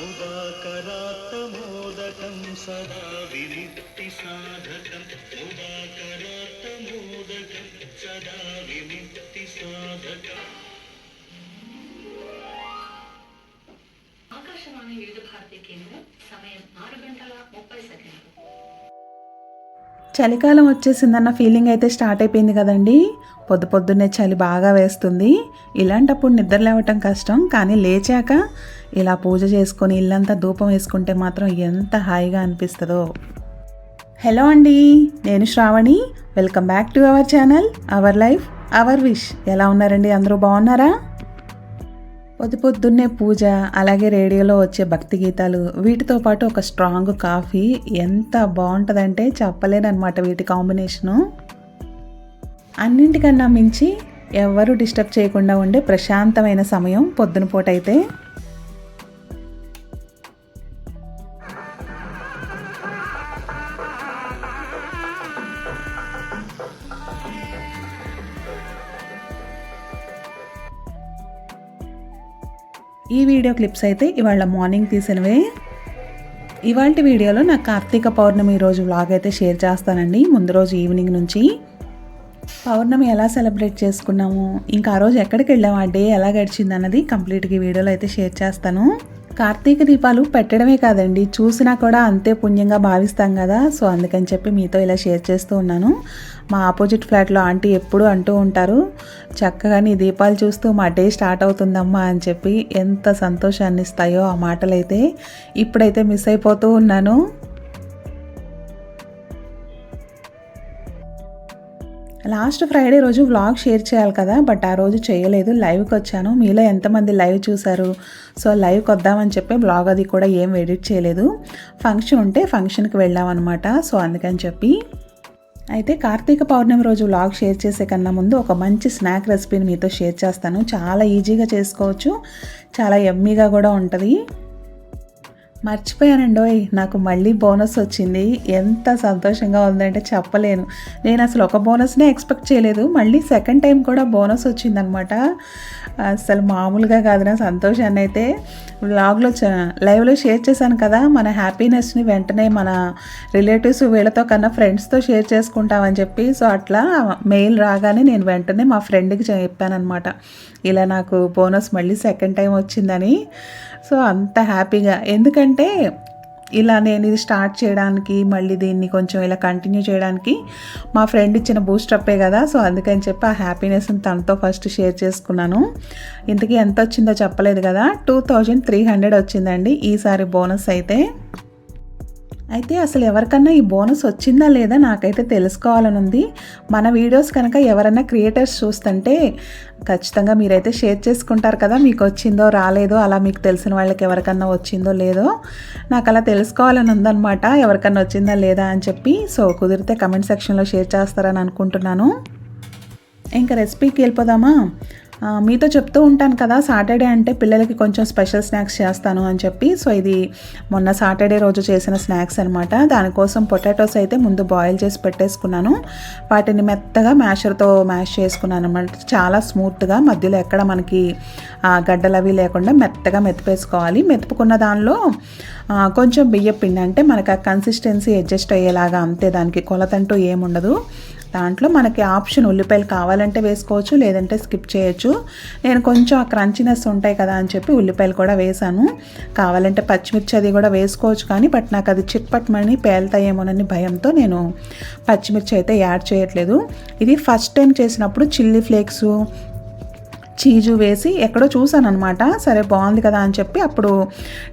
ముదాకరాత్తమోదకం సదా విముక్తి సాధకం ముదాకరాత్తమోదకం సదా విముక్తి సాధకం ఆకాశవాణి వివిధ భారతి కేంద్రం సమయం ఆరు గంటల ముప్పై సెకండ్లు చలికాలం వచ్చేసిందన్న ఫీలింగ్ అయితే స్టార్ట్ అయిపోయింది కదండి. పొద్దు పొద్దున్నే చలి బాగా వేస్తుంది. ఇలాంటప్పుడు నిద్ర లేవటం కష్టం కానీ లేచాక ఇలా పూజ చేసుకొని ఇల్లంతా ధూపం వేసుకుంటే మాత్రం ఎంత హాయిగా అనిపిస్తుందో. హలో అండి నేను Shravani. Welcome back to our channel our life our wish ఎలా ఉన్నారండి? అందరూ బాగున్నారా? పొద్దు పొద్దున్నే పూజ అలాగే రేడియోలో వచ్చే భక్తి గీతాలు వీటితో పాటు ఒక స్ట్రాంగ్ కాఫీ ఎంత బాగుంటుందంటే చెప్పలేనమాట వీటి కాంబినేషను. అన్నింటికన్నా మించి ఎవరు డిస్టర్బ్ చేయకుండా ఉండే ప్రశాంతమైన సమయం పొద్దున పూట అయితే. ఈ వీడియో క్లిప్స్ అయితే ఇవాళ మార్నింగ్ తీసినవే. ఇవాళ వీడియోలో నా కార్తీక పౌర్ణమి రోజు వ్లాగ్ అయితే షేర్ చేస్తానండి. ముందు రోజు ఈవినింగ్ నుంచి. పౌర్ణమి ఎలా సెలబ్రేట్ చేసుకున్నాము ఇంకా ఆ రోజు ఎక్కడికి వెళ్ళాము ఆ డే ఎలా గడిచింది అన్నది కంప్లీట్గా వీడియోలో అయితే షేర్ చేస్తాను. కార్తీక దీపాలు పెట్టడమే కాదండి. చూసినా కూడా అంతే పుణ్యంగా భావిస్తాం కదా. సో అందుకని చెప్పి మీతో ఇలా షేర్ చేస్తూ ఉన్నాను. మా ఆపోజిట్ ఫ్లాట్లో ఆంటీ ఎప్పుడు అంటూ ఉంటారు చక్కగా నీ దీపాలు చూస్తూ మా డే స్టార్ట్ అవుతుందమ్మా అని చెప్పి ఎంత సంతోషాన్ని ఇస్తాయో ఆ మాటలైతే ఇప్పుడైతే మిస్ అయిపోతూ ఉన్నాను. లాస్ట్ ఫ్రైడే రోజు వ్లాగ్ షేర్ చేయాలి కదా బట్ ఆ రోజు చేయలేదు. లైవ్కి వచ్చాను. మీలో ఎంతమంది లైవ్ చూశారు? సో లైవ్కి వద్దామని చెప్పి బ్లాగ్ అది కూడా ఏం ఎడిట్ చేయలేదు. ఫంక్షన్ ఉంటే ఫంక్షన్కి వెళ్ళామన్నమాట సో అందుకని చెప్పి. అయితే కార్తీక పౌర్ణమి రోజు వ్లాగ్ షేర్ చేసే కన్నా ముందు ఒక మంచి స్నాక్ రెసిపీని మీతో షేర్ చేస్తాను. చాలా ఈజీగా చేసుకోవచ్చు. చాలా ఎమ్మీగా కూడా ఉంటుంది. మర్చిపోయానండోయ్ నాకు మళ్ళీ బోనస్ వచ్చింది. ఎంత సంతోషంగా ఉందంటే చెప్పలేను. నేను అసలు ఒక బోనస్నే ఎక్స్పెక్ట్ చేయలేదు. మళ్ళీ సెకండ్ టైం కూడా బోనస్ వచ్చిందనమాట. అసలు మామూలుగా కాదు నా సంతోషాన్ని అయితే వ్లాగ్లో లైవ్లో షేర్ చేశాను కదా మన హ్యాపీనెస్ని వెంటనే మన రిలేటివ్స్ వీళ్ళతో కన్నా ఫ్రెండ్స్తో షేర్ చేసుకుంటామని చెప్పి. సో అట్లా మెయిల్ రాగానే నేను వెంటనే మా ఫ్రెండ్కి చెప్పానమాట ఇలా నాకు బోనస్ మళ్ళీ సెకండ్ టైం వచ్చిందని. సో అంత హ్యాపీగా ఎందుకంటే ఇలా నేను ఇది స్టార్ట్ చేయడానికి మళ్ళీ దీన్ని కొంచెం ఇలా కంటిన్యూ చేయడానికి మా ఫ్రెండ్ ఇచ్చిన బూస్టప్పే కదా సో అందుకని చెప్పి ఆ హ్యాపీనెస్ని తనతో ఫస్ట్ షేర్ చేసుకున్నాను. ఇంతకీ ఎంత వచ్చిందో చెప్పలేదు కదా టూ థౌజండ్ త్రీ హండ్రెడ్ వచ్చిందండి ఈసారి బోనస్ అయితే. అయితే అసలు ఎవరికన్నా ఈ బోనస్ వచ్చిందా లేదా నాకైతే తెలుసుకోవాలని ఉంది మన వీడియోస్ కనుక ఎవరైనా క్రియేటర్స్ చూస్తుంటే ఖచ్చితంగా మీరైతే షేర్ చేసుకుంటారు కదా మీకు వచ్చిందో రాలేదో అలా మీకు తెలిసిన వాళ్ళకి ఎవరికన్నా వచ్చిందో లేదో నాకు అలా తెలుసుకోవాలని ఉందన్నమాట ఎవరికన్నా వచ్చిందా లేదా అని చెప్పి. సో కుదిరితే కమెంట్ సెక్షన్లో షేర్ చేస్తారని అనుకుంటున్నాను. ఇంకా రెసిపీకి వెళ్ళిపోదామా? మీతో చెప్తూ ఉంటాను కదా సాటర్డే అంటే పిల్లలకి కొంచెం స్పెషల్ స్నాక్స్ చేస్తాను అని చెప్పి. సో ఇది మొన్న సాటర్డే రోజు చేసిన స్నాక్స్ అనమాట దానికోసం పొటాటోస్ అయితే ముందు బాయిల్ చేసి పెట్టేసుకున్నాను. వాటిని మెత్తగా మ్యాషర్తో మ్యాష్ చేసుకున్నాను అనమాట చాలా స్మూత్గా మధ్యలో ఎక్కడ మనకి గడ్డలు అవి లేకుండా మెత్తగా మెతిపేసుకోవాలి. మెతుపుకున్న దానిలో కొంచెం బియ్య పిండి అంటే మనకు ఆ కన్సిస్టెన్సీ అడ్జస్ట్ అయ్యేలాగా అంతే. దానికి కొలతంటూ ఏముండదు. దాంట్లో మనకి ఆప్షన్ ఉల్లిపాయలు కావాలంటే వేసుకోవచ్చు లేదంటే స్కిప్ చేయొచ్చు. నేను కొంచెం ఆ క్రంచినెస్ ఉంటాయి కదా అని చెప్పి ఉల్లిపాయలు కూడా వేసాను. కావాలంటే పచ్చిమిర్చి అది కూడా వేసుకోవచ్చు కానీ బట్ నాకు అది చిట్పట్మని పేలుతాయేమోనని భయంతో నేను పచ్చిమిర్చి అయితే యాడ్ చేయట్లేదు. ఇది ఫస్ట్ టైం చేసినప్పుడు చిల్లీ ఫ్లేక్స్ చీజు వేసి ఎక్కడో చూసాను అనమాట సరే బాగుంది కదా అని చెప్పి అప్పుడు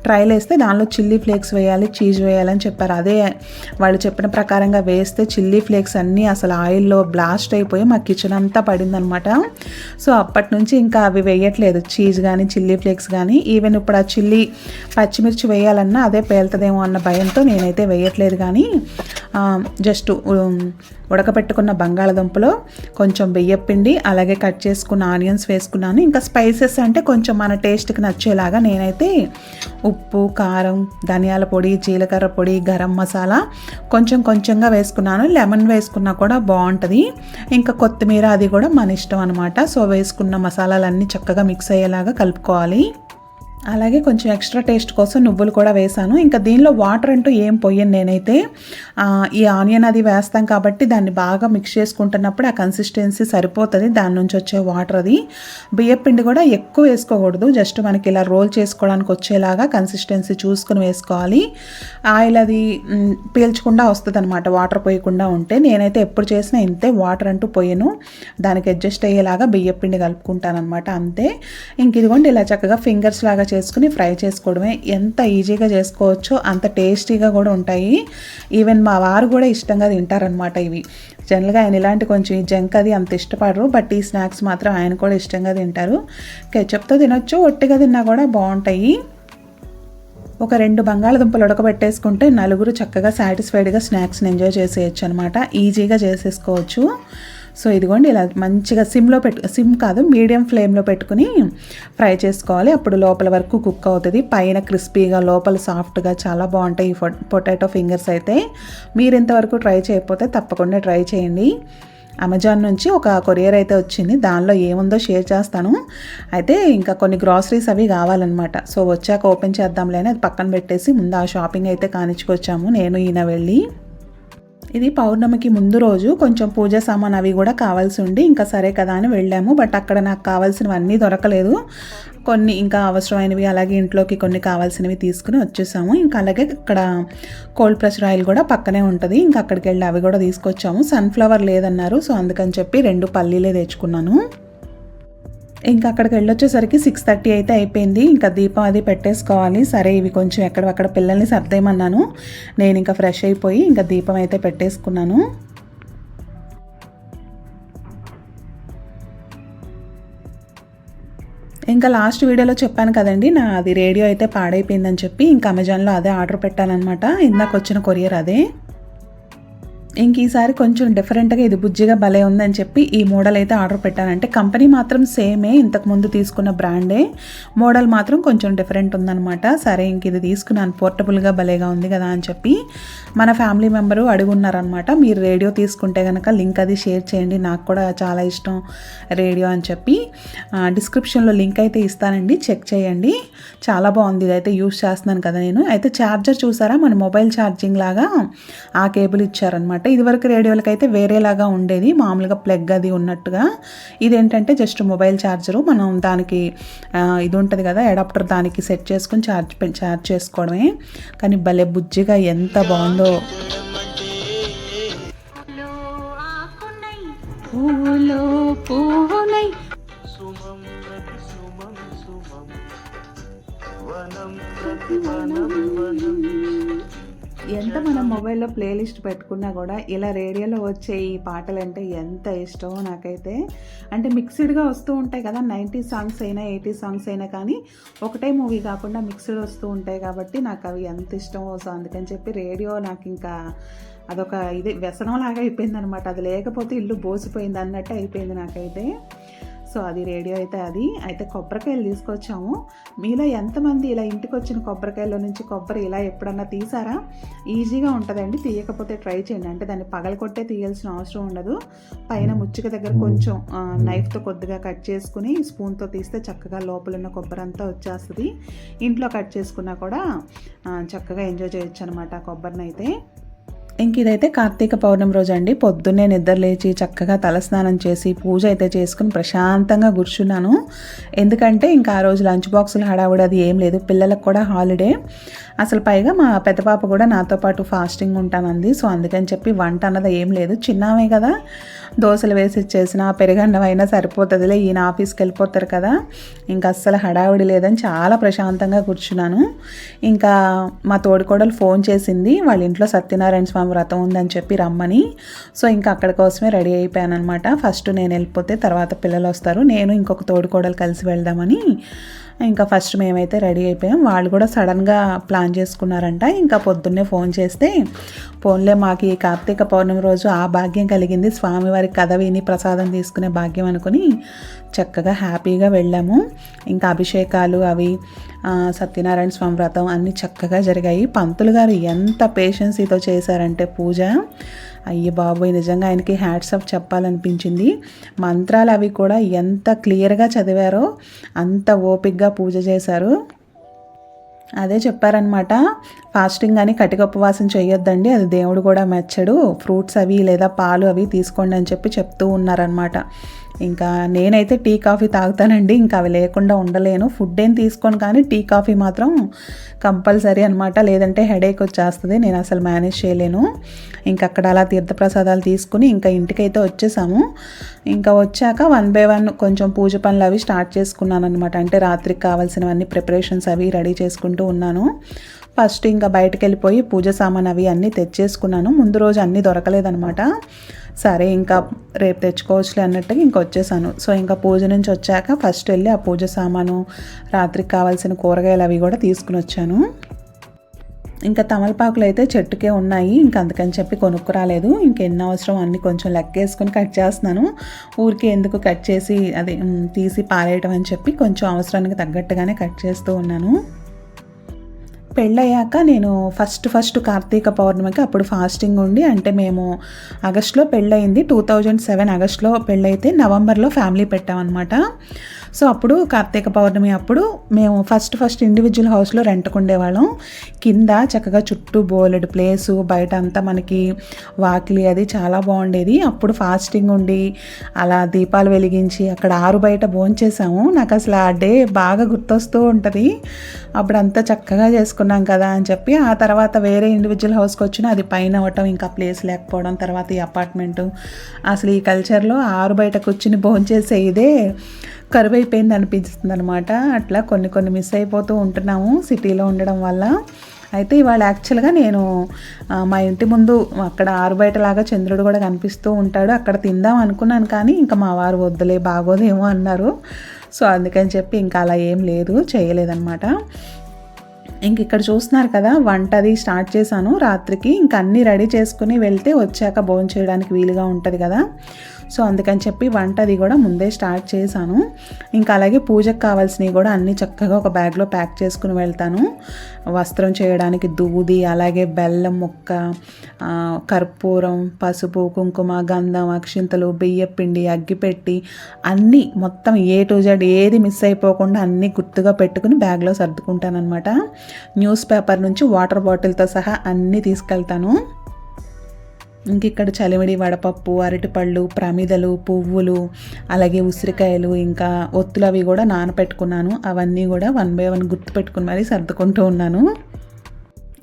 ట్రైల్ వేస్తే దానిలో చిల్లీ ఫ్లేక్స్ వేయాలి చీజ్ వేయాలని చెప్పారు. అదే వాళ్ళు చెప్పిన ప్రకారంగా వేస్తే చిల్లీ ఫ్లేక్స్ అన్నీ అసలు ఆయిల్లో బ్లాస్ట్ అయిపోయి మా కిచెన్ అంతా పడిందనమాట సో అప్పటి నుంచి ఇంకా అవి వేయట్లేదు. చీజ్ కానీ చిల్లీ ఫ్లేక్స్ కానీ ఈవెన్ ఇప్పుడు ఆ చిల్లీ పచ్చిమిర్చి వేయాలన్నా అదే పేలుతుందేమో అన్న భయంతో నేనైతే వేయట్లేదు కానీ జస్ట్ ఉడకపెట్టుకున్న బంగాళదుంపలో కొంచెం బియ్యపిండి అలాగే కట్ చేసుకున్న ఆనియన్స్ వేసుకున్నాను. ఇంకా స్పైసెస్ అంటే కొంచెం మన టేస్ట్కి నచ్చేలాగా నేనైతే ఉప్పు కారం ధనియాల పొడి జీలకర్ర పొడి గరం మసాలా కొంచెం కొంచెంగా వేసుకున్నాను. లెమన్ వేసుకున్నా కూడా బాగుంటుంది. ఇంకా కొత్తిమీర అది కూడా మన ఇష్టం అనమాట సో వేసుకున్న మసాలాలన్నీ చక్కగా మిక్స్ అయ్యేలాగా కలుపుకోవాలి. అలాగే కొంచెం ఎక్స్ట్రా టేస్ట్ కోసం నువ్వులు కూడా వేసాను ఇంకా దీనిలో వాటర్ అంటూ ఏం పోయాను నేనైతే. ఈ ఆనియన్ అది వేస్తాం కాబట్టి దాన్ని బాగా మిక్స్ చేసుకుంటున్నప్పుడు ఆ కన్సిస్టెన్సీ సరిపోతుంది. దాని నుంచి వచ్చే వాటర్ అది. బియ్యపిండి కూడా ఎక్కువ వేసుకోకూడదు. జస్ట్ మనకి ఇలా రోల్ చేసుకోవడానికి వచ్చేలాగా కన్సిస్టెన్సీ చూసుకుని వేసుకోవాలి. ఆయిల్ అది పీల్చకుండా వస్తుంది అనమాట వాటర్ పోయకుండా ఉంటే. నేనైతే ఎప్పుడు చేసినా ఇంతే వాటర్ అంటూ పోయను. దానికి అడ్జస్ట్ అయ్యేలాగా బియ్యపిండి కలుపుకుంటాను అనమాట అంతే. ఇంక ఇదిగోండి ఇలా చక్కగా ఫింగర్స్ లాగా చేసుకుని ఫ్రై చేసుకోవడమే ఎంత ఈజీగా చేసుకోవచ్చో అంత టేస్టీగా కూడా ఉంటాయి. ఈవెన్ మా వారు కూడా ఇష్టంగా తింటారనమాట ఇవి. జనరల్గా ఆయన ఇలాంటి కొంచెం జంక్ అది అంత ఇష్టపడరు బట్ ఈ స్నాక్స్ మాత్రం ఆయన కూడా ఇష్టంగా తింటారు. కెచప్తో తినొచ్చు ఒట్టిగా తిన్నా కూడా బాగుంటాయి. ఒక రెండు బంగాళదుంపలు ఉడకబెట్టేసుకుంటే నలుగురు చక్కగా సాటిస్ఫైడ్గా స్నాక్స్ని ఎంజాయ్ చేసేయచ్చు అనమాట ఈజీగా చేసేసుకోవచ్చు. సో ఇదిగోండి ఇలా మంచిగా సిమ్లో పెట్టు సిమ్ కాదు మీడియం ఫ్లేమ్లో పెట్టుకుని ఫ్రై చేసుకోవాలి. అప్పుడు లోపల వరకు కుక్ అవుతుంది. పైన క్రిస్పీగా లోపల సాఫ్ట్గా చాలా బాగుంటాయి ఈ పొటాటో ఫింగర్స్ అయితే. మీరు ఇంతవరకు ట్రై చేయకపోతే తప్పకుండా ట్రై చేయండి. అమెజాన్ నుంచి ఒక కొరియర్ అయితే వచ్చింది. దానిలో ఏముందో షేర్ చేస్తాను. అయితే ఇంకా కొన్ని గ్రాసరీస్ అవి కావాలన్నమాట. సో వచ్చాక ఓపెన్ చేద్దాంలే అని అది పక్కన పెట్టేసి ముందు ఆ షాపింగ్ అయితే కానిచ్చుకొచ్చాము నేను ఈయన వెళ్ళి. ఇది పౌర్ణమికి ముందు రోజు. కొంచెం పూజ సామాన్ అవి కూడా కావాల్సి ఉండి ఇంకా సరే కదా అని వెళ్ళాము. బట్ అక్కడ నాకు కావాల్సినవన్నీ దొరకలేదు. కొన్ని ఇంకా అవసరమైనవి అలాగే ఇంట్లోకి కొన్ని కావాల్సినవి తీసుకుని వచ్చేసాము. ఇంకా అలాగే ఇక్కడ కోల్డ్ ప్రెషర్ ఆయిల్ కూడా పక్కనే ఉంటుంది. ఇంకా అక్కడికి వెళ్ళి అవి కూడా తీసుకొచ్చాము. సన్ఫ్లవర్ లేదన్నారు. సో అందుకని చెప్పి రెండు పల్లీలే తెచ్చుకున్నాను. ఇంకా అక్కడికి వెళ్ళొచ్చేసరికి సిక్స్ థర్టీ అయితే అయిపోయింది. ఇంకా దీపం అది పెట్టేసుకోవాలి. సరే ఇవి కొంచెం ఎక్కడక్కడ పిల్లల్ని సర్దేయమన్నాను. నేను ఇంకా ఫ్రెష్ అయిపోయి ఇంకా దీపం అయితే పెట్టేసుకున్నాను. ఇంకా లాస్ట్ వీడియోలో చెప్పాను కదండి నా అది రేడియో అయితే పాడైపోయిందని చెప్పి ఇంకా అమెజాన్లో అదే ఆర్డర్ పెట్టానమాట ఇందాక వచ్చిన కొరియర్ అదే. ఇంక ఈసారి కొంచెం డిఫరెంట్గా ఇది బుజ్జిగా భలే ఉందని చెప్పి ఈ మోడల్ అయితే ఆర్డర్ పెట్టానంటే కంపెనీ మాత్రం సేమే ఇంతకుముందు తీసుకున్న బ్రాండే. మోడల్ మాత్రం కొంచెం డిఫరెంట్ ఉందన్నమాట. సరే ఇంక ఇది తీసుకున్నాను. పోర్టబుల్గా భలేగా ఉంది కదా అని చెప్పి మన ఫ్యామిలీ మెంబరు అడుగున్నారనమాట మీరు రేడియో తీసుకుంటే కనుక లింక్ అది షేర్ చేయండి. నాకు కూడా చాలా ఇష్టం రేడియో అని చెప్పి. డిస్క్రిప్షన్లో లింక్ అయితే ఇస్తానండి. చెక్ చేయండి. చాలా బాగుంది. ఇదైతే యూస్ చేస్తున్నాను కదా నేను. అయితే ఛార్జర్ చూసారా? మన మొబైల్ ఛార్జింగ్ లాగా ఆ కేబుల్ ఇచ్చారనమాట ఇదివరకు రేడియోలకి అయితే వేరేలాగా ఉండేది మామూలుగా ప్లగ్ అది ఉన్నట్టుగా. ఇదేంటంటే జస్ట్ మొబైల్ ఛార్జరు మనం దానికి ఇది ఉంటుంది కదా అడాప్టర్ దానికి సెట్ చేసుకుని ఛార్జ్ పె- ఛార్జ్ చేసుకోవడమే. కానీ భలే బుజ్జిగా ఎంత బాగుందో. పూలో పువ్వునై సుమం ప్రతి సుమం సుమం. వనం ప్రతి వనం వనం. ఎంత మనం మొబైల్లో ప్లేలిస్ట్ పెట్టుకున్నా కూడా ఇలా రేడియోలో వచ్చే ఈ పాటలు అంటే ఎంత ఇష్టమో నాకైతే. అంటే మిక్స్డ్గా వస్తూ ఉంటాయి కదా నైంటీ సాంగ్స్ అయినా ఎయిటీ సాంగ్స్ అయినా కానీ ఒకటే మూవీ కాకుండా మిక్స్డ్ వస్తూ ఉంటాయి కాబట్టి నాకు అవి ఎంత ఇష్టమో సో అందుకని చెప్పి రేడియో నాకు ఇంకా అదొక ఇది వ్యసనం లాగా అయిపోయింది అనమాట అది లేకపోతే ఇల్లు బోసిపోయింది అన్నట్టు అయిపోయింది నాకైతే. సో అది రేడియో అయితే అది. అయితే కొబ్బరికాయలు తీసుకొచ్చాము. మీలో ఎంతమంది ఇలా ఇంటికి వచ్చిన కొబ్బరికాయల నుంచి కొబ్బరి ఇలా ఎప్పుడన్నా తీసారా? ఈజీగా ఉంటుందండి. తీయకపోతే ట్రై చేయండి. అంటే దాన్ని పగలకొట్టే తీయాల్సిన అవసరం ఉండదు. పైన ముచ్చిక దగ్గర కొంచెం నైఫ్తో కొద్దిగా కట్ చేసుకుని స్పూన్తో తీస్తే చక్కగా లోపల ఉన్న కొబ్బరి అంతా వచ్చేస్తుంది. ఇంట్లో కట్ చేసుకున్నా కూడా చక్కగా ఎంజాయ్ చేయొచ్చు అనమాట కొబ్బరిని అయితే ఇంక ఇదైతే కార్తీక పౌర్ణమి రోజు అండి. పొద్దున్నే నిద్ర లేచి చక్కగా తలస్నానం చేసి పూజ అయితే చేసుకుని ప్రశాంతంగా కూర్చున్నాను. ఎందుకంటే ఇంకా ఆ రోజు లంచ్ బాక్సులు హడావుడి అది ఏం లేదు. పిల్లలకు కూడా హాలిడే. అసలు పైగా మా పెద్ద పాప కూడా నాతో పాటు ఫాస్టింగ్ ఉంటానంది. సో అందుకని చెప్పి వంట అన్నది ఏం లేదు. చిన్నవే కదా. దోశలు వేసి ఇచ్చేసిన పెరుగన్నమైనా అయినా సరిపోతుందిలే ఈయన ఆఫీస్కి వెళ్ళిపోతారు కదా. ఇంకా అస్సలు హడావుడి లేదని చాలా ప్రశాంతంగా కూర్చున్నాను. ఇంకా మా తోడికోడలు ఫోన్ చేసింది. వాళ్ళ ఇంట్లో సత్యనారాయణ స్వామి వ్రతం ఉందని చెప్పి రమ్మని. సో ఇంకా అక్కడ కోసమే రెడీ అయిపోయానమాట ఫస్ట్ నేను వెళ్ళిపోతే తర్వాత పిల్లలు వస్తారు. నేను ఇంకొక తోడుకోడలు కలిసి వెళ్దామని ఇంకా ఫస్ట్ మేమైతే రెడీ అయిపోయాం. వాళ్ళు కూడా సడన్గా ప్లాన్ చేసుకున్నారంట. ఇంకా పొద్దున్నే ఫోన్ చేస్తే ఫోన్లే మాకు ఈ కార్తీక పౌర్ణమి రోజు ఆ భాగ్యం కలిగింది. స్వామివారి కథ విని ప్రసాదం తీసుకునే భాగ్యం అనుకుని చక్కగా హ్యాపీగా వెళ్ళాము. ఇంకా అభిషేకాలు అవి సత్యనారాయణ స్వామి వ్రతం అన్నీ చక్కగా జరిగాయి. పంతులు గారు ఎంత పేషెన్సీతో చేశారంటే పూజ. అయ్యి బాబోయ్ నిజంగా ఆయనకి హ్యాట్స్ ఆఫ్ చెప్పాలనిపించింది. మంత్రాలు అవి కూడా ఎంత క్లియర్గా చదివారో అంత ఓపిక్గా పూజ చేశారు. అదే చెప్పారనమాట ఫాస్టింగ్ అని కటిక ఉపవాసం చేయొద్దండి అది దేవుడు కూడా మెచ్చడు. ఫ్రూట్స్ అవి లేదా పాలు అవి తీసుకోండి అని చెప్పి చెప్తూ ఉన్నారనమాట ఇంకా నేనైతే టీ కాఫీ తాగుతానండి. ఇంకా అవి లేకుండా ఉండలేను. ఫుడ్ ఏం తీసుకోను కానీ టీ కాఫీ మాత్రం కంపల్సరీ అనమాట లేదంటే హెడేక్ వచ్చేస్తుంది. నేను అసలు మేనేజ్ చేయలేను. ఇంకా అక్కడ అలా తీర్థప్రసాదాలు తీసుకుని ఇంకా ఇంటికైతే వచ్చేసాము. ఇంకా వచ్చాక వన్ బై వన్ కొంచెం పూజ పనులు అవి స్టార్ట్ చేసుకున్నాను అనమాట అంటే రాత్రికి కావాల్సినవన్నీ ప్రిపరేషన్స్ అవి రెడీ చేసుకుంటూ ఉన్నాను. ఫస్ట్ ఇంకా బయటకు వెళ్ళిపోయి పూజ సామాన్ అవి అన్నీ తెచ్చేసుకున్నాను. ముందు రోజు అన్నీ దొరకలేదనమాట సరే ఇంకా రేపు తెచ్చుకోవచ్చులే అన్నట్టుగా ఇంకా వచ్చేసాను. సో ఇంకా పూజ నుంచి వచ్చాక ఫస్ట్ వెళ్ళి ఆ పూజ సామాను రాత్రికి కావాల్సిన కూరగాయలు అవి కూడా తీసుకుని వచ్చాను. ఇంకా తమలపాకులు అయితే చెట్టుకే ఉన్నాయి. ఇంకా అందుకని చెప్పి కొనుక్కురాలేదు ఇంకెన్ని అవసరం అన్ని కొంచెం లెక్కేసుకొని కట్ చేస్తున్నాను. ఊరికి ఎందుకు కట్ చేసి అదే తీసి పారేయటం అని చెప్పి కొంచెం అవసరానికి తగ్గట్టుగానే కట్ చేస్తూ ఉన్నాను. పెళ్ళయ్యాక నేను ఫస్ట్ ఫస్ట్ కార్తీక పౌర్ణమికి అప్పుడు ఫాస్టింగ్ ఉండి అంటే మేము ఆగస్ట్లో పెళ్ళయింది. టూ థౌజండ్ సెవెన్ ఆగస్ట్లో పెళ్ళైతే నవంబర్లో ఫ్యామిలీ పెట్టామన్నమాట. సో అప్పుడు కార్తీక పౌర్ణమి అప్పుడు మేము ఫస్ట్ ఫస్ట్ ఇండివిజువల్ హౌస్లో రెంట్కు ఉండేవాళ్ళం కింద చక్కగా చుట్టూ బోలెడు ప్లేసు బయట అంతా మనకి వాకిలి అది చాలా బాగుండేది. అప్పుడు ఫాస్టింగ్ ఉండి అలా దీపాలు వెలిగించి అక్కడ ఆరు బయట భోంచేసాము. నాకు అసలు ఆ డే బాగా గుర్తొస్తూ ఉంటుంది. అప్పుడు అంతా చక్కగా చేసుకున్నాం కదా అని చెప్పి ఆ తర్వాత వేరే ఇండివిజువల్ హౌస్కి వచ్చిన అది పైన అవ్వటం ఇంకా ప్లేస్ లేకపోవడం తర్వాత ఈ అపార్ట్మెంటు అసలు ఈ కల్చర్లో ఆరు బయట కూర్చుని భోంచేసే ఇదే కరువు అయిపోయింది అనిపిస్తుంది అనమాట అట్లా కొన్ని కొన్ని మిస్ అయిపోతూ ఉంటున్నాము సిటీలో ఉండడం వల్ల. అయితే ఇవాళ యాక్చువల్గా నేను మా ఇంటి ముందు అక్కడ ఆరు బయటలాగా చంద్రుడు కూడా కనిపిస్తూ ఉంటాడు. అక్కడ తిందాం అనుకున్నాను కానీ ఇంకా మా వారు వద్దులే బాగోదేమో అన్నారు. సో అందుకని చెప్పి ఇంకా అలా ఏం లేదు చేయలేదన్నమాట. ఇంక ఇక్కడ చూస్తున్నారు కదా వంట అది స్టార్ట్ చేశాను. రాత్రికి ఇంక అన్నీ రెడీ చేసుకుని వెళ్తే వచ్చాక భోజనం చేయడానికి వీలుగా ఉంటుంది కదా. సో అందుకని చెప్పి వంట అది కూడా ముందే స్టార్ట్ చేశాను. ఇంకా అలాగే పూజకు కావాల్సినవి కూడా అన్నీ చక్కగా ఒక బ్యాగ్లో ప్యాక్ చేసుకుని వెళ్తాను. వస్త్రం చేయడానికి దూది అలాగే బెల్లం ముక్క కర్పూరం పసుపు కుంకుమ గంధం అక్షింతలు బియ్యపిండి అగ్గిపెట్టి అన్నీ మొత్తం ఏ టు జెడ్ ఏది మిస్ అయిపోకుండా అన్నీ గుర్తుగా పెట్టుకుని బ్యాగ్లో సర్దుకుంటాను అనమాట న్యూస్ పేపర్ నుంచి వాటర్ బాటిల్తో సహా అన్నీ తీసుకెళ్తాను. ఇంక ఇక్కడ చలివిడి వడపప్పు అరటిపళ్ళు ప్రమిదలు పువ్వులు అలాగే ఉసిరికాయలు ఇంకా ఒత్తులు అవి కూడా నానపెట్టుకున్నాను. అవన్నీ కూడా వన్ బై వన్ గుర్తు పెట్టుకుని మరీ సర్దుకుంటూ ఉన్నాను.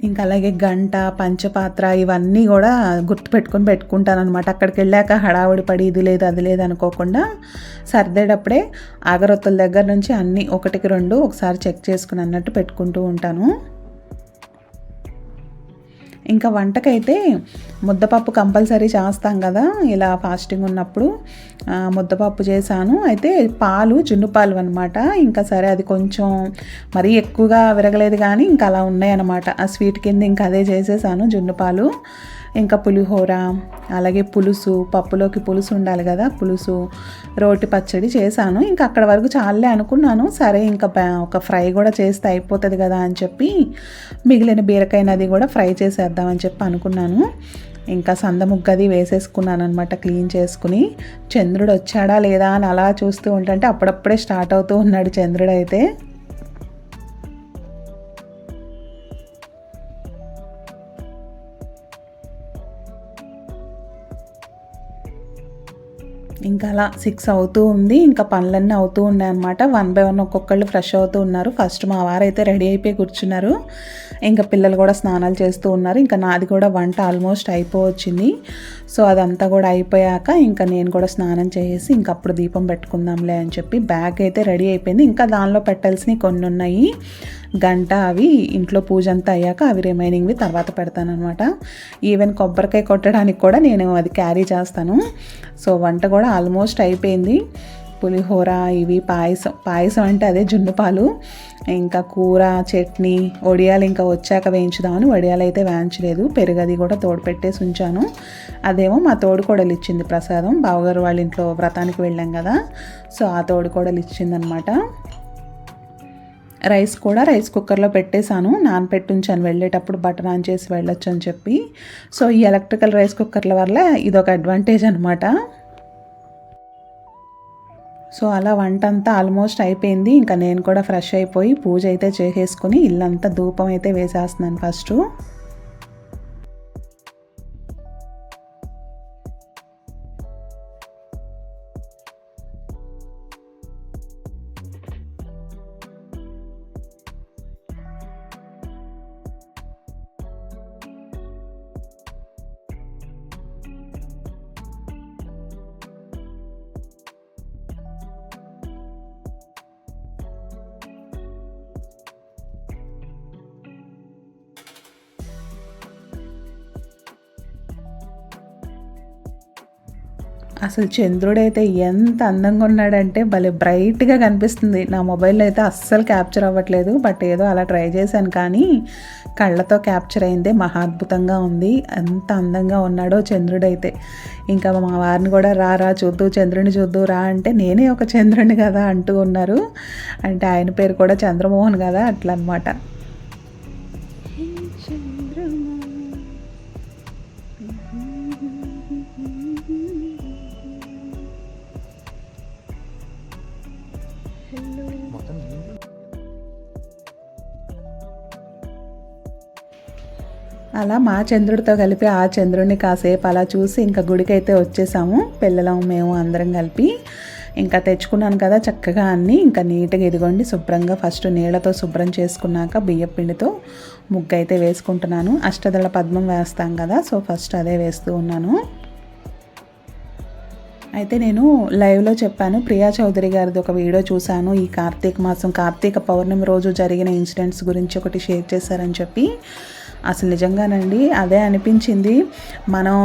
ఇంకా అలాగే గంట పంచపాత్ర ఇవన్నీ కూడా గుర్తుపెట్టుకొని పెట్టుకుంటాను అనమాట అక్కడికి వెళ్ళాక హడావుడి పడి ఇది లేదు అది లేదు అనుకోకుండా సర్దేటప్పుడే అగరొత్తుల దగ్గర నుంచి అన్నీ ఒకటికి రెండు ఒకసారి చెక్ చేసుకుని అన్నట్టు పెట్టుకుంటూ ఉంటాను. ఇంకా వంటకైతే ముద్దపప్పు కంపల్సరీ చేస్తాం కదా ఇలా ఫాస్టింగ్ ఉన్నప్పుడు. ముద్దపప్పు చేశాను. అయితే పాలు జున్ను పాలు అనమాట ఇంకా సరే అది కొంచెం మరీ ఎక్కువగా విరగలేదు కానీ ఇంకా అలా ఉన్నాయన్నమాట. ఆ స్వీట్ కింద ఇంకా అదే చేసేసాను జున్ను పాలు. ఇంకా పులిహోర అలాగే పులుసు పప్పులోకి పులుసు ఉండాలి కదా పులుసు రోటి పచ్చడి చేశాను. ఇంకా అక్కడ వరకు చాలే అనుకున్నాను. సరే ఇంకా ఒక ఫ్రై కూడా చేస్తే అయిపోతుంది కదా అని చెప్పి మిగిలిన బీరకాయ నది కూడా ఫ్రై చేసేద్దామని చెప్పి అనుకున్నాను. ఇంకా సందముగ్గది వేసేసుకున్నాను అనమాట క్లీన్ చేసుకుని. చంద్రుడు వచ్చాడా లేదా అని అలా చూస్తూ ఉంటుంటే అప్పుడప్పుడే స్టార్ట్ అవుతూ ఉన్నాడు చంద్రుడు అయితే. ఇంకా అలా సిక్స్ అవుతూ ఉంది. ఇంకా పనులన్నీ అవుతూ ఉన్నాయి అనమాట వన్ బై వన్ ఒక్కొక్కళ్ళు ఫ్రెష్ అవుతూ ఉన్నారు. ఫస్ట్ మా వారైతే రెడీ అయిపోయి కూర్చున్నారు. ఇంకా పిల్లలు కూడా స్నానాలు చేస్తూ ఉన్నారు. ఇంకా నాది కూడా వంట ఆల్మోస్ట్ అయిపోవచ్చింది. సో అదంతా కూడా అయిపోయాక ఇంకా నేను కూడా స్నానం చేసి ఇంకా అప్పుడు దీపం పెట్టుకుందాంలే అని చెప్పి బ్యాగ్ అయితే రెడీ అయిపోయింది. ఇంకా దానిలో పెట్టాల్సినవి కొన్ని ఉన్నాయి. గంట అవి ఇంట్లో పూజ అంతా అయ్యాక అవి రిమైనింగ్వి తర్వాత పెడతానమాట ఈవెన్ కొబ్బరికాయ కొట్టడానికి కూడా నేను అది క్యారీ చేస్తాను. సో వంట కూడా ఆల్మోస్ట్ అయిపోయింది. పులిహోర ఇవి పాయసం. పాయసం అంటే అదే జున్ను పాలు ఇంకా కూర చట్నీ వడియాలు ఇంకా వచ్చాక వేయించుదామని వడియాలు అయితే వేయించలేదు. పెరుగది కూడా తోడు పెట్టేసి ఉంచాను. అదేమో మా తోడుకోడలు ఇచ్చింది ప్రసాదం. బావగారు వాళ్ళ ఇంట్లో వ్రతానికి వెళ్ళాం కదా సో ఆ తోడుకోడలు ఇచ్చిందనమాట. రైస్ కూడా రైస్ కుక్కర్లో పెట్టేశాను. నానపెట్టుంచాను వెళ్ళేటప్పుడు బటర్ ఆన్ చేసి వెళ్ళొచ్చు అని చెప్పి. సో ఈ ఎలక్ట్రికల్ రైస్ కుక్కర్ల వల్ల ఇదొక అడ్వాంటేజ్ అనమాట. సో అలా వంట అంతా ఆల్మోస్ట్ అయిపోయింది. ఇంకా నేను కూడా ఫ్రెష్ అయిపోయి పూజ అయితే చేసేసుకుని ఇల్లంతా ధూపం అయితే వేసేస్తున్నాను ఫస్ట్. అసలు చంద్రుడైతే ఎంత అందంగా ఉన్నాడంటే భలే బ్రైట్గా కనిపిస్తుంది. నా మొబైల్లో అయితే అస్సలు క్యాప్చర్ అవ్వట్లేదు. బట్ ఏదో అలా ట్రై చేశాను కానీ కళ్ళతో క్యాప్చర్ అయిందే మహాద్భుతంగా ఉంది. ఎంత అందంగా ఉన్నాడో చంద్రుడైతే. ఇంకా మా వారిని కూడా రా రా చూద్దు చంద్రుని చూద్దు రా అంటే నేనే ఒక చంద్రుని కదా అంటూ ఉన్నారు. అంటే ఆయన పేరు కూడా చంద్రమోహన్ కదా అట్లా అనమాట అలా మా చంద్రుడితో కలిపి ఆ చంద్రుడిని కాసేపు అలా చూసి ఇంకా గుడికైతే వచ్చేసాము. పిల్లలం మేము అందరం కలిపి ఇంకా తెచ్చుకున్నాను కదా చక్కగా అన్నీ. ఇంకా నీట్గా ఇదిగోండి శుభ్రంగా ఫస్ట్ నీళ్ళతో శుభ్రం చేసుకున్నాక బియ్యం పిండితో ముగ్గు అయితే వేసుకుంటున్నాను. అష్టదళ పద్మం వేస్తాం కదా సో ఫస్ట్ అదే వేస్తూ ఉన్నాను. అయితే నేను లైవ్లో చెప్పాను ప్రియా చౌదరి గారిది ఒక వీడియో చూశాను. ఈ కార్తీక మాసం కార్తీక పౌర్ణమి రోజు జరిగిన ఇన్సిడెంట్స్ గురించి ఒకటి షేర్ చేశారని చెప్పి. అసలు నిజంగానండి అదే అనిపించింది. మనం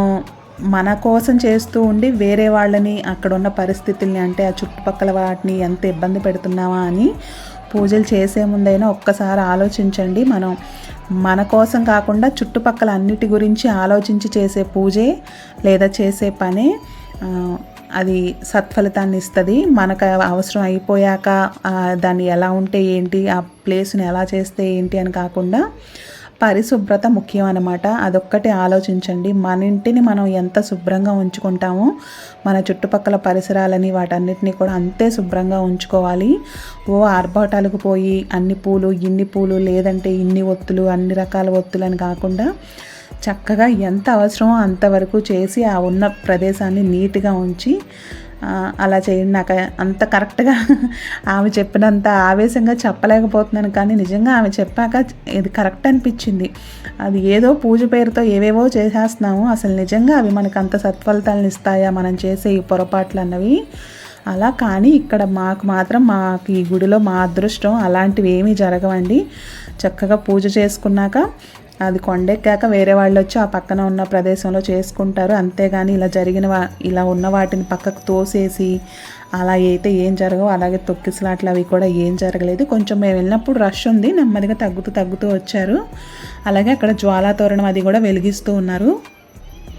మన కోసం చేస్తూ ఉండి వేరే వాళ్ళని అక్కడ ఉన్న పరిస్థితుల్ని అంటే ఆ చుట్టుపక్కల వాటిని ఎంత ఇబ్బంది పెడుతున్నావా అని పూజలు చేసే ముందైనా ఒక్కసారి ఆలోచించండి. మనం మన కోసం కాకుండా చుట్టుపక్కల అన్నిటి గురించి ఆలోచించి చేసే పూజే లేదా చేసే పనే అది సత్ఫలితాన్ని ఇస్తుంది. మనకు అవసరం అయిపోయాక దాన్ని ఎలా ఉంటే ఏంటి ఆ ప్లేస్ని ఎలా చేస్తే ఏంటి అని కాకుండా పరిశుభ్రత ముఖ్యం అనమాట అదొక్కటి ఆలోచించండి. మన ఇంటిని మనం ఎంత శుభ్రంగా ఉంచుకుంటామో మన చుట్టుపక్కల పరిసరాలని వాటన్నిటిని కూడా అంతే శుభ్రంగా ఉంచుకోవాలి. ఓ ఆర్భాటాలకు పోయి అన్ని పూలు ఇన్ని పూలు లేదంటే ఇన్ని ఒత్తులు అన్ని రకాల ఒత్తులని కాకుండా చక్కగా ఎంత అవసరమో అంతవరకు చేసి ఆ ఉన్న ప్రదేశాన్ని నీట్గా ఉంచి అలా చేయండి. నాకు అంత కరెక్ట్గా ఆమె చెప్పినంత ఆవేశంగా చెప్పలేకపోతున్నాను. కానీ నిజంగా ఆమె చెప్పాక ఇది కరెక్ట్ అనిపించింది. అది ఏదో పూజ పేరుతో ఏవేవో చేసేస్తున్నాము. అసలు నిజంగా అవి మనకు అంత సత్ఫలితాలను ఇస్తాయా? మనం చేసే ఈ పొరపాట్లు అన్నవి అలా. కానీ ఇక్కడ మాకు మాత్రం మాకు ఈ గుడిలో మా అదృష్టం అలాంటివి ఏమీ జరగవండి. చక్కగా పూజ చేసుకున్నాక అది కొండెక్కాక వేరే వాళ్ళు వచ్చి ఆ పక్కన ఉన్న ప్రదేశంలో చేసుకుంటారు. అంతేగాని ఇలా జరిగిన వా ఇలా ఉన్న వాటిని పక్కకు తోసేసి అలా అయితే ఏం జరగవు. అలాగే తొక్కిసలాట్లు అవి కూడా ఏం జరగలేదు. కొంచెం మేము వెళ్ళినప్పుడు రష్ ఉంది. నెమ్మదిగా తగ్గుతూ తగ్గుతూ వచ్చారు. అలాగే అక్కడ జ్వాలా తోరణం అది కూడా వెలిగిస్తూ ఉన్నారు.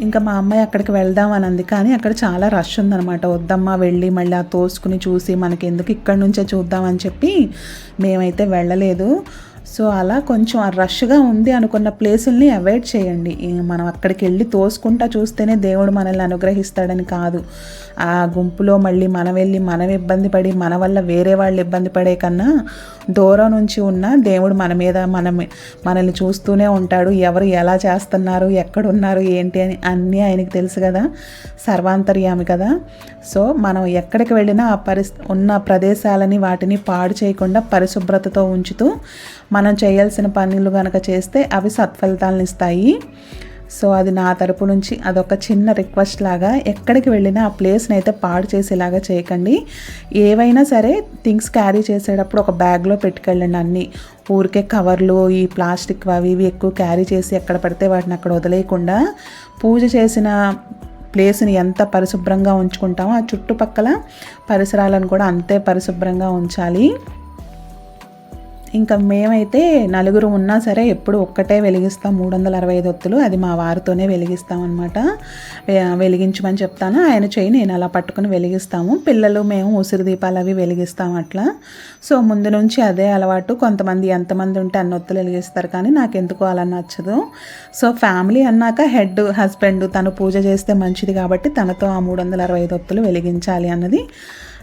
ఇంకా మా అమ్మాయి అక్కడికి వెళ్దాం అని అంది. కానీ అక్కడ చాలా రష్ ఉందనమాట వద్దమ్మా వెళ్ళి మళ్ళీ ఆ తోసుకుని చూసి మనకి ఎందుకు ఇక్కడి నుంచే చూద్దామని చెప్పి మేమైతే వెళ్ళలేదు. సో అలా కొంచెం రష్గా ఉంది అనుకున్న ప్లేసుల్ని అవాయిడ్ చేయండి. మనం అక్కడికి వెళ్ళి తోసుకుంటా చూస్తేనే దేవుడు మనల్ని అనుగ్రహిస్తాడని కాదు. ఆ గుంపులో మళ్ళీ మనం వెళ్ళి మనం ఇబ్బంది పడి మన వల్ల వేరే వాళ్ళు ఇబ్బంది పడే కన్నా దూరం నుంచి ఉన్న దేవుడు మన మీద మన మనల్ని చూస్తూనే ఉంటాడు. ఎవరు ఎలా చేస్తున్నారు? ఎక్కడున్నారు? ఏంటి అని అన్నీ ఆయనకి తెలుసు కదా. సర్వాంతర్యామి కదా. సో మనం ఎక్కడికి వెళ్ళినా ఆ పరిస్ ఉన్న ప్రదేశాలని వాటిని పాడు చేయకుండా పరిశుభ్రతతో ఉంచుతూ మనం చేయాల్సిన పనులు కనుక చేస్తే అవి సత్ఫలితాలను ఇస్తాయి. సో అది నా తరపు నుంచి అదొక చిన్న రిక్వెస్ట్ లాగా ఎక్కడికి వెళ్ళినా ఆ ప్లేస్ని అయితే పాడు చేసేలాగా చేయకండి. ఏవైనా సరే థింగ్స్ క్యారీ చేసేటప్పుడు ఒక బ్యాగ్లో పెట్టుకెళ్ళండి అన్నీ. ఊరికే కవర్లు ఈ ప్లాస్టిక్ అవి ఇవి ఎక్కువ క్యారీ చేసి ఎక్కడ పడితే వాటిని అక్కడ వదిలేయకుండా పూజ చేసిన ప్లేస్ని ఎంత పరిశుభ్రంగా ఉంచుకుంటామో ఆ చుట్టుపక్కల పరిసరాలను కూడా అంతే పరిశుభ్రంగా ఉంచాలి. ఇంకా మేమైతే నలుగురు ఉన్నా సరే ఎప్పుడు ఒక్కటే వెలిగిస్తాం. మూడు వందల అరవై ఐదు ఒత్తులు. అది మా వారితోనే వెలిగిస్తాం అనమాట వెలిగించమని చెప్తాను. ఆయన చేయి నేను అలా పట్టుకుని వెలిగిస్తాము. పిల్లలు మేము ఉసిరి దీపాలు అవి వెలిగిస్తాం అట్లా. సో ముందు నుంచి అదే అలవాటు. కొంతమంది ఎంతమంది ఉంటే అన్ని ఒత్తులు వెలిగిస్తారు కానీ నాకు ఎందుకు అలా నచ్చదు. సో ఫ్యామిలీ అన్నాక హెడ్ హస్బెండ్ తను పూజ చేస్తే మంచిది కాబట్టి తనతో ఆ మూడు వందల అరవై ఐదు ఒత్తులు వెలిగించాలి అన్నది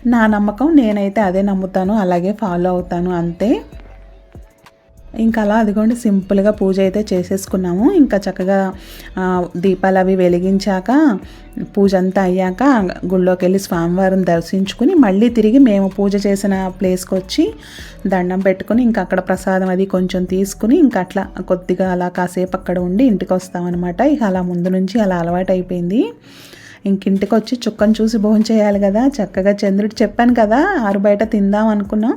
నా నమ్మకం. నేనైతే అదే నమ్ముతాను. అలాగే ఫాలో అవుతాను. అంతే. ఇంకా అలా అదిగోండి సింపుల్గా పూజ అయితే చేసేసుకున్నాము. ఇంకా చక్కగా దీపాలు అవి వెలిగించాక పూజ అంతా అయ్యాక గుళ్ళోకి వెళ్ళి స్వామివారిని దర్శించుకుని మళ్ళీ తిరిగి మేము పూజ చేసిన ప్లేస్కి వచ్చి దండం పెట్టుకుని ఇంకా అక్కడ ప్రసాదం అది కొంచెం తీసుకుని ఇంకా అట్లా కొద్దిగా అలా కాసేపు అక్కడ ఉండి ఇంటికి వస్తామన్నమాట. ఇక అలా ముందు నుంచి అలా అలవాటు అయిపోయింది ఇంకింటికి వచ్చి చుక్కను చూసి భోజనం చేయాలి కదా. చక్కగా చంద్రుడు చెప్పాను కదా ఆరు బయట తిందాం అనుకున్నాం.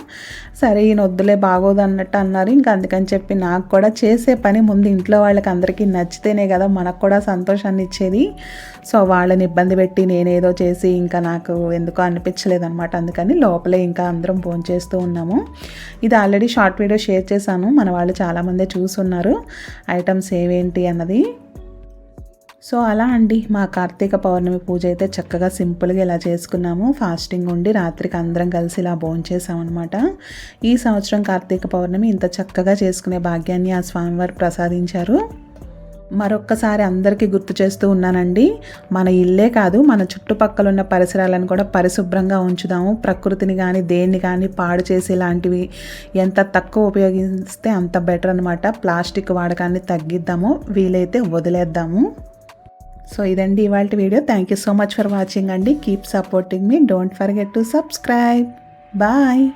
సరే ఈయన వద్దులే బాగోదు అన్నట్టు అన్నారు. ఇంకా అందుకని చెప్పి నాకు కూడా చేసే పని ముందు ఇంట్లో వాళ్ళకి అందరికీ నచ్చితేనే కదా మనకు కూడా సంతోషాన్ని ఇచ్చేది. సో వాళ్ళని ఇబ్బంది పెట్టి నేనేదో చేసి ఇంకా నాకు ఎందుకో అనిపించలేదు అనమాట అందుకని లోపలే ఇంకా అందరం ఫోన్ చేస్తూ ఉన్నాము. ఇది ఆల్రెడీ షార్ట్ వీడియో షేర్ చేశాను. మన వాళ్ళు చాలామంది చూసున్నారు. ఐటమ్స్ ఏవేంటి అన్నది. సో అలా అండి. మా కార్తీక పౌర్ణమి పూజ అయితే చక్కగా సింపుల్గా ఇలా చేసుకున్నాము. ఫాస్టింగ్ ఉండి రాత్రికి అందరం కలిసి ఇలా భోంచేసామన్నమాట ఈ సంవత్సరం కార్తీక పౌర్ణమి ఇంత చక్కగా చేసుకునే భాగ్యాన్ని ఆ స్వామివారు ప్రసాదించారు. మరొక్కసారి అందరికీ గుర్తు చేస్తూ ఉన్నానండి. మన ఇల్లే కాదు మన చుట్టుపక్కల ఉన్న పరిసరాలను కూడా పరిశుభ్రంగా ఉంచుదాము. ప్రకృతిని కానీ దేన్ని కానీ పాడు చేసి ఇలాంటివి ఎంత తక్కువ ఉపయోగిస్తే అంత బెటర్ అనమాట ప్లాస్టిక్ వాడకాన్ని తగ్గిద్దాము. వీలైతే వదిలేద్దాము. సో ఇదండి ఇవాళ video. Thank you so much for watching అండి. Keep supporting me don't forget to subscribe bye